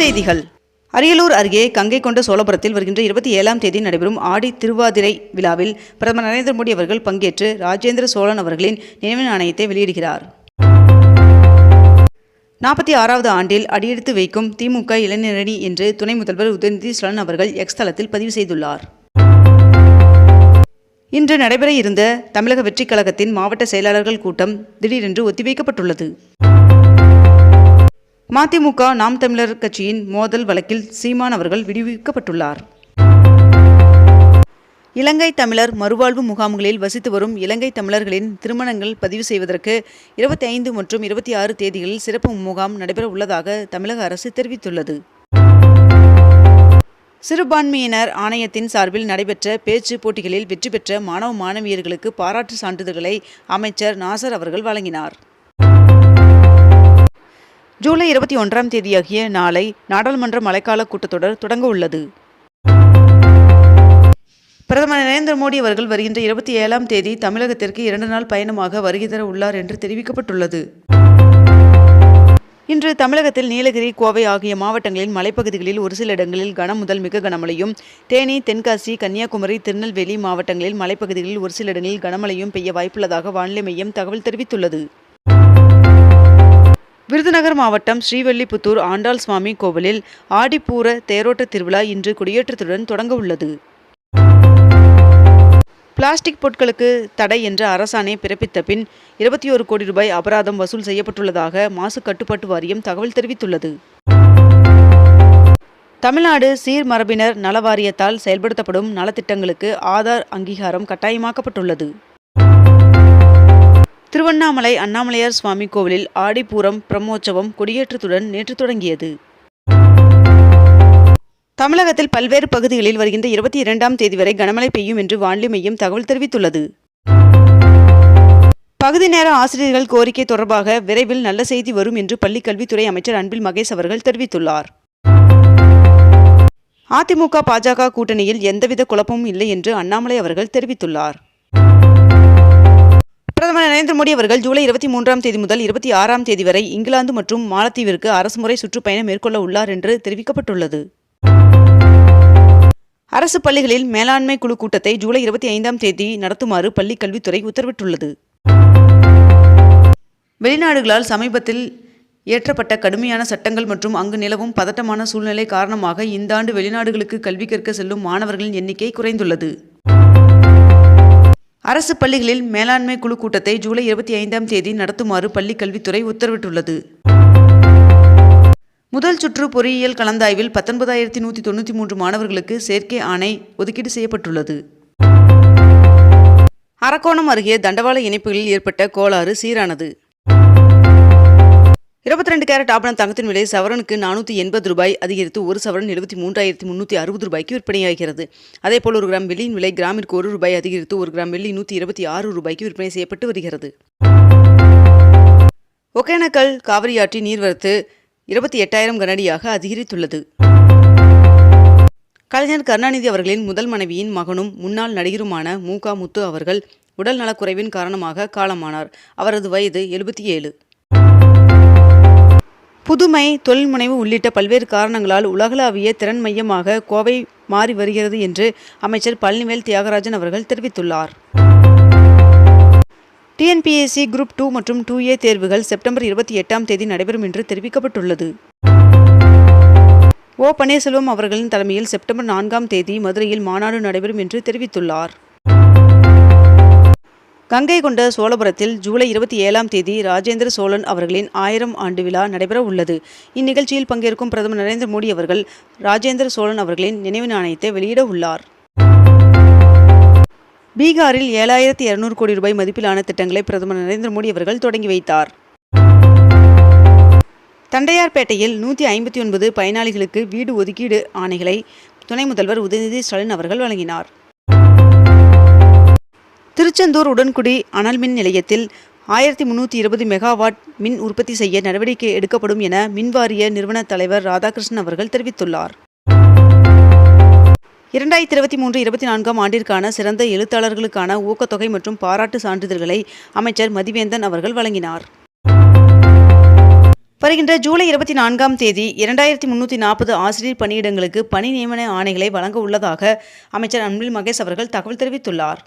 செய்திகள். அரியலூர் அருகே கங்கை கொண்ட சோழபுரத்தில் வருகின்ற இருபத்தி ஏழாம் தேதி நடைபெறும் ஆடி திருவாதிரை விழாவில் பிரதமர் நரேந்திர மோடி அவர்கள் பங்கேற்று ராஜேந்திர சோழன் அவர்களின் நினைவு நாணயத்தை வெளியிடுகிறார். நாற்பத்தி ஆறாவது ஆண்டில் அடியெடுத்து வைக்கும் திமுக இளைஞரணி என்று துணை முதல்வர் உதயநிதி ஸ்டாலின் அவர்கள் எக்ஸ் தளத்தில் பதிவு செய்துள்ளார். இன்று நடைபெற இருந்த தமிழக வெற்றிக் கழகத்தின் மாவட்ட செயலாளர்கள் கூட்டம் திடீரென்று ஒத்திவைக்கப்பட்டுள்ளது. மதிமுக நாம் தமிழர் கட்சியின் மோதல் வழக்கில் சீமான் அவர்கள் விடுவிக்கப்பட்டுள்ளார். இலங்கை தமிழர் மறுவாழ்வு முகாம்களில் வசித்து வரும் இலங்கை தமிழர்களின் திருமணங்கள் பதிவு செய்வதற்கு இருபத்தி ஐந்து மற்றும் இருபத்தி ஆறு தேதிகளில் சிறப்பு முகாம் நடைபெற உள்ளதாக தமிழக அரசு தெரிவித்துள்ளது. சிறுபான்மையினர் ஆணையத்தின் சார்பில் நடைபெற்ற பேச்சு போட்டிகளில் வெற்றி பெற்ற மாணவ மாணவியர்களுக்கு பாராட்டு சான்றிதழ்களை அமைச்சர் நாசர் அவர்கள் வழங்கினார். ஜூலை இருபத்தி ஒன்றாம் தேதியாகிய நாளை நாடாளுமன்ற மழைக்கால கூட்டத்தொடர் தொடங்க உள்ளது. பிரதமர் நரேந்திர மோடி அவர்கள் வருகின்ற இருபத்தி ஏழாம் தேதி தமிழகத்திற்கு இரண்டு நாள் பயணமாக வருகை தர உள்ளார் என்று தெரிவிக்கப்பட்டுள்ளது. இன்று தமிழகத்தில் நீலகிரி கோவை ஆகிய மாவட்டங்களின் மலைப்பகுதிகளில் ஒரு சில இடங்களில் கனம் முதல் மிக கனமழையும் தேனி தென்காசி கன்னியாகுமரி திருநெல்வேலி மாவட்டங்களில் மலைப்பகுதிகளில் ஒரு சில இடங்களில் கனமழையும் பெய்ய வாய்ப்புள்ளதாக வானிலை மையம் தகவல் தெரிவித்துள்ளது. விருதுநகர் மாவட்டம் ஸ்ரீவல்லிபுத்தூர் ஆண்டாள் சுவாமி கோவிலில் ஆடிப்பூர தேரோட்ட திருவிழா இன்று கொடியேற்றத்துடன் தொடங்க உள்ளது. பிளாஸ்டிக் பொருட்களுக்கு தடை என்ற அரசாணை பிறப்பித்த பின் இருபத்தி ஒரு கோடி ரூபாய் அபராதம் வசூல் செய்யப்பட்டுள்ளதாக மாசு கட்டுப்பாட்டு வாரியம் தகவல் தெரிவித்துள்ளது. தமிழ்நாடு சீர்மரபினர் நல வாரியத்தால் செயல்படுத்தப்படும் நலத்திட்டங்களுக்கு ஆதார் அங்கீகாரம் கட்டாயமாக்கப்பட்டுள்ளது. திருவண்ணாமலை அண்ணாமலையார் சுவாமி கோவிலில் ஆடிப்பூரம் பிரம்மோற்சவம் கொடியேற்றத்துடன் நேற்று தொடங்கியது. தமிழகத்தில் பல்வேறு பகுதிகளில் வருகின்ற இருபத்தி இரண்டாம் தேதி வரை கனமழை பெய்யும் என்று வானிலை மையம் தகவல் தெரிவித்துள்ளது. பகுதி நேர ஆசிரியர்கள் கோரிக்கை தொடர்பாக விரைவில் நல்ல செய்தி வரும் என்று பள்ளிக்கல்வித்துறை அமைச்சர் அன்பில் மகேஷ் அவர்கள் தெரிவித்துள்ளார். அதிமுக பாஜக கூட்டணியில் எந்தவித குழப்பமும் இல்லை என்று அண்ணாமலை அவர்கள் தெரிவித்துள்ளார். பிரதமர் நரேந்திர மோடி அவர்கள் ஜூலை இருபத்தி மூன்றாம் தேதி முதல் இருபத்தி ஆறாம் தேதி வரை இங்கிலாந்து மற்றும் மாலத்தீவிற்கு அரசுமுறை சுற்றுப்பயணம் மேற்கொள்ள உள்ளார் என்று தெரிவிக்கப்பட்டுள்ளது. அரசு பள்ளிகளில் மேலாண்மை குழு கூட்டத்தை ஜூலை இருபத்தி ஐந்தாம் தேதி நடத்துமாறு பள்ளிக் கல்வித்துறை உத்தரவிட்டுள்ளது. வெளிநாடுகளால் சமீபத்தில் இயற்றப்பட்ட கடுமையான சட்டங்கள் மற்றும் அங்கு நிலவும் பதட்டமான சூழ்நிலை காரணமாக இந்த ஆண்டு வெளிநாடுகளுக்கு கல்வி கற்க செல்லும் மாணவர்களின் எண்ணிக்கை குறைந்துள்ளது. அரசு பள்ளிகளில் மேலாண்மை குழு கூட்டத்தை ஜூலை இருபத்தி ஐந்தாம் தேதி நடத்துமாறு பள்ளிக் கல்வித்துறை உத்தரவிட்டுள்ளது. முதல் சுற்று பொறியியல் கலந்தாய்வில் பத்தொன்பதாயிரத்தி நூற்றி தொண்ணூற்றி மூன்று மாணவர்களுக்கு செயற்கை ஆணை ஒதுக்கீடு செய்யப்பட்டுள்ளது. அரக்கோணம் அருகே தண்டவாள இணைப்புகளில் ஏற்பட்ட கோளாறு சீரானது. இருபத்தி ரெண்டு கேரட் ஆபண தங்கத்தின் விலை சவரனுக்கு நானூற்றி எண்பது ரூபாய் அதிகரித்து ஒரு சவரன் எழுபத்தி மூன்றாயிரத்தி முந்நூற்றி அறுபது ரூபாய்க்கு விற்பனையாகிறது. அதேபோல் ஒரு கிராம் வெள்ளியின் விலை கிராமிற்கு ஒரு ரூபாய் அதிகரித்து ஒரு கிராம் வெள்ளி நூற்றி இருபத்தி ஆறு ரூபாய்க்கு விற்பனை செய்யப்பட்டு வருகிறது. ஒகேனக்கல் காவிரியாற்றி நீர்வரத்து இருபத்தி எட்டாயிரம் கனடியாக அதிகரித்துள்ளது. கலைஞர் கருணாநிதி அவர்களின் முதல் மனைவியின் மகனும் முன்னாள் நடிகருமான மூகா முத்து அவர்கள் உடல் நலக்குறைவின் காரணமாக காலமானார். அவரது வயது எழுபத்தி ஏழு. புதுமை தொழில்முனைவு உள்ளிட்ட பல்வேறு காரணங்களால் உலகளாவிய திறன் மையமாக கோவை மாறி வருகிறது என்று அமைச்சர் பழனிவேல் தியாகராஜன் அவர்கள் தெரிவித்துள்ளார். டிஎன்பிஎஸ்சி குரூப் டூ மற்றும் டூ ஏ தேர்வுகள் செப்டம்பர் இருபத்தி எட்டாம் தேதி நடைபெறும் என்று தெரிவிக்கப்பட்டுள்ளது. ஓ பன்னீர்செல்வம் அவர்களின் தலைமையில் செப்டம்பர் நான்காம் தேதி மதுரையில் மாநாடு நடைபெறும் என்று தெரிவித்துள்ளார். கங்கை கொண்ட சோழபுரத்தில் ஜூலை இருபத்தி ஏழாம் தேதி ராஜேந்திர சோழன் அவர்களின் ஆயிரம் ஆண்டு விழா நடைபெற உள்ளது. இந்நிகழ்ச்சியில் பங்கேற்கும் பிரதமர் நரேந்திர மோடி அவர்கள் ராஜேந்திர சோழன் அவர்களின் நினைவு நாணயத்தை வெளியிட உள்ளார். பீகாரில் ஏழாயிரத்தி இருநூறு கோடி ரூபாய் மதிப்பிலான திட்டங்களை பிரதமர் நரேந்திர மோடி அவர்கள் தொடங்கி வைத்தார். தண்டையார்பேட்டையில் நூற்றி ஐம்பத்தி ஒன்பது பயனாளிகளுக்கு வீடு ஒதுக்கீடு ஆணைகளை துணை முதல்வர் உதயநிதி ஸ்டாலின் அவர்கள் வழங்கினார். திருச்செந்தூர் உடன்குடி அனல் மின் நிலையத்தில் ஆயிரத்தி முந்நூற்றி இருபது மெகாவாட் மின் உற்பத்தி செய்ய நடவடிக்கை எடுக்கப்படும் என மின்வாரிய நிறுவன தலைவர் ராதாகிருஷ்ணன் அவர்கள் தெரிவித்துள்ளார். இரண்டாயிரத்தி இருபத்தி மூன்று இருபத்தி நான்காம் ஆண்டிற்கான சிறந்த எழுத்தாளர்களுக்கான ஊக்கத்தொகை மற்றும் பாராட்டு சான்றிதழ்களை அமைச்சர் மதிவேந்தன் அவர்கள் வழங்கினார். வருகின்ற ஜூலை இருபத்தி நான்காம் தேதி இரண்டாயிரத்தி முன்னூற்றி நாற்பது ஆசிரியர் பணியிடங்களுக்கு பணி நியமன ஆணைகளை வழங்க உள்ளதாக அமைச்சர் அன்பில் மகேஷ் அவர்கள் தகவல் தெரிவித்துள்ளார்.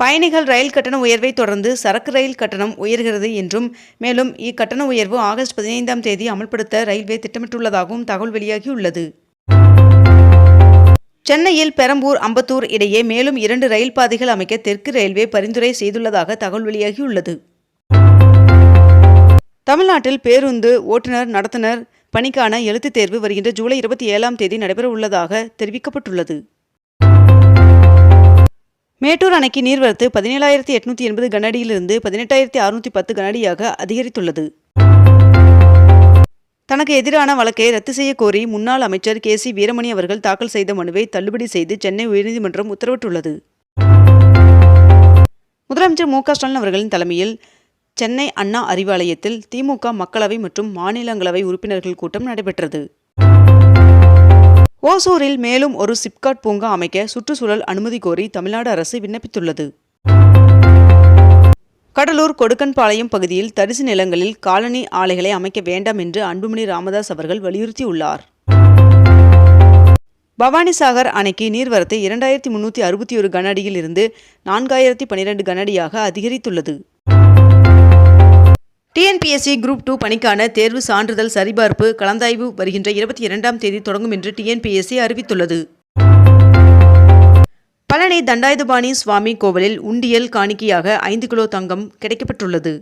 பயணிகள் ரயில் கட்டண உயர்வை தொடர்ந்து சரக்கு ரயில் கட்டணம் உயர்கிறது என்றும் மேலும் இக்கட்டண உயர்வு ஆகஸ்ட் பதினைந்தாம் தேதி அமல்படுத்த ரயில்வே திட்டமிட்டுள்ளதாகவும் தகவல் வெளியாகியுள்ளது. சென்னையில் பெரம்பூர் அம்பத்தூர் இடையே மேலும் இரண்டு ரயில் பாதைகள் அமைக்க தெற்கு ரயில்வே பரிந்துரை செய்துள்ளதாக தகவல் வெளியாகியுள்ளது. தமிழ்நாட்டில் பேருந்து ஓட்டுநர் நடத்துனர் பணிக்கான எழுத்துத் தேர்வு வருகின்ற ஜூலை இருபத்தி ஏழாம் தேதி நடைபெற உள்ளதாக தெரிவிக்கப்பட்டுள்ளது. மேட்டூர் அணைக்கு நீர்வரத்து பதினேழாயிரத்தி எட்நூத்தி எண்பது கனஅடியிலிருந்து பதினெட்டாயிரத்தி அறுநூத்தி பத்து கனஅடியாக அதிகரித்துள்ளது. தனக்கு எதிரான வழக்கை ரத்து செய்ய கோரி முன்னாள் அமைச்சர் கே சி வீரமணி அவர்கள் தாக்கல் செய்த மனுவை தள்ளுபடி செய்து சென்னை உயர்நீதிமன்றம் உத்தரவிட்டுள்ளது. முதலமைச்சர் மு க ஸ்டாலின் அவர்களின் தலைமையில் சென்னை அண்ணா அறிவாலயத்தில் திமுக மக்களவை மற்றும் மாநிலங்களவை உறுப்பினர்கள் கூட்டம் நடைபெற்றது. ஓசூரில் மேலும் ஒரு சிப்காட் பூங்கா அமைக்க சுற்றுச்சூழல் அனுமதி கோரி தமிழ்நாடு அரசு விண்ணப்பித்துள்ளது. கடலூர் கொடுக்கன்பாளையம் பகுதியில் தரிசு நிலங்களில் காலனி ஆலைகளை அமைக்க வேண்டாம் என்று அன்புமணி ராமதாஸ் அவர்கள் வலியுறுத்தியுள்ளார். பவானிசாகர் அணைக்கு நீர்வரத்து இரண்டாயிரத்தி முன்னூற்றி அறுபத்தி ஒரு கன அடியில் இருந்து நான்காயிரத்தி பன்னிரண்டு கன அடியாக அதிகரித்துள்ளது. டிஎன்பிஎஸ்சி குரூப் டூ பணிக்கான தேர்வு சான்றிதழ் சரிபார்ப்பு கலந்தாய்வு வருகின்ற இருபத்தி இரண்டாம் தேதி தொடங்கும் என்று டிஎன்பிஎஸ்சி அறிவித்துள்ளது. பழனி தண்டாயுதபாணி சுவாமி கோவிலில் உண்டியல் காணிக்கையாக ஐந்து கிலோ தங்கம் கிடைக்கப்பட்டுள்ளது.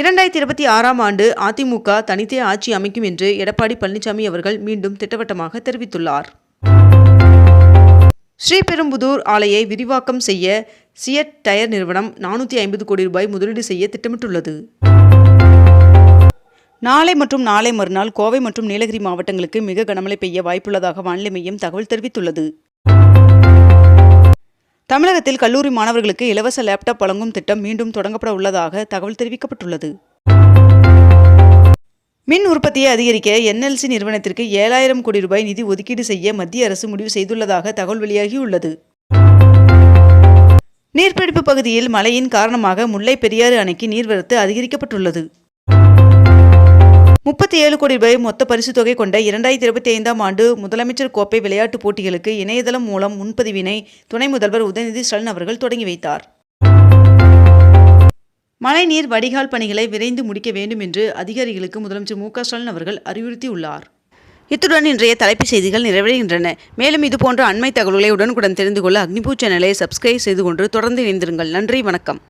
இரண்டாயிரத்தி இருபத்தி ஆறாம் ஆண்டு அதிமுக தனித்தே ஆட்சி அமைக்கும் என்று எடப்பாடி பழனிசாமி அவர்கள் மீண்டும் திட்டவட்டமாக தெரிவித்துள்ளார். ஸ்ரீபெரும்புதூர் ஆலையை விரிவாக்கம் செய்ய சியட் டயர் நிறுவனம் நானூற்றி ஐம்பது கோடி ரூபாய் முதலீடு செய்ய திட்டமிட்டுள்ளது. நாளை மற்றும் நாளை மறுநாள் கோவை மற்றும் நீலகிரி மாவட்டங்களுக்கு மிக கனமழை பெய்ய வாய்ப்புள்ளதாக வானிலை மையம் தகவல் தெரிவித்துள்ளது. தமிழகத்தில் கல்லூரி மாணவர்களுக்கு இலவச லேப்டாப் வழங்கும் திட்டம் மீண்டும் தொடங்கப்பட உள்ளதாக தகவல் தெரிவிக்கப்பட்டுள்ளது. மின் உற்பத்தியை அதிகரிக்க என்எல்சி நிறுவனத்திற்கு ஏழாயிரம் கோடி ரூபாய் நிதி ஒதுக்கீடு செய்ய மத்திய அரசு முடிவு செய்துள்ளதாக தகவல் வெளியாகியுள்ளது. நீர்பிடிப்பு பகுதியில் மழையின் காரணமாக முல்லை பெரியாறு அணைக்கு நீர்வரத்து அதிகரிக்கப்பட்டுள்ளது. முப்பத்தி ஏழு கோடி ரூபாய் மொத்த பரிசு தொகை கொண்ட இரண்டாயிரத்தி இருபத்தி ஐந்தாம் ஆண்டு முதலமைச்சர் கோப்பை விளையாட்டுப் போட்டிகளுக்கு இணையதளம் மூலம் முன்பதிவினை துணை முதல்வர் உதயநிதி ஸ்டாலின் அவர்கள் தொடங்கி வைத்தார். மழைநீர் வடிகால் பணிகளை விரைந்து முடிக்க வேண்டும் என்று அதிகாரிகளுக்கு முதலமைச்சர் மு க ஸ்டாலின் அவர்கள் அறிவுறுத்தியுள்ளார். இத்துடன் இன்றைய தலைப்புச் செய்திகள் நிறைவடைகின்றன. மேலும் இதுபோன்ற அண்மை தகவல்களை உடனுக்குடன் தெரிந்து கொள்ள அக்னிபூ சேனலை சப்ஸ்கிரைப் செய்து கொண்டு தொடர்ந்து இணைந்திருங்கள். நன்றி வணக்கம்.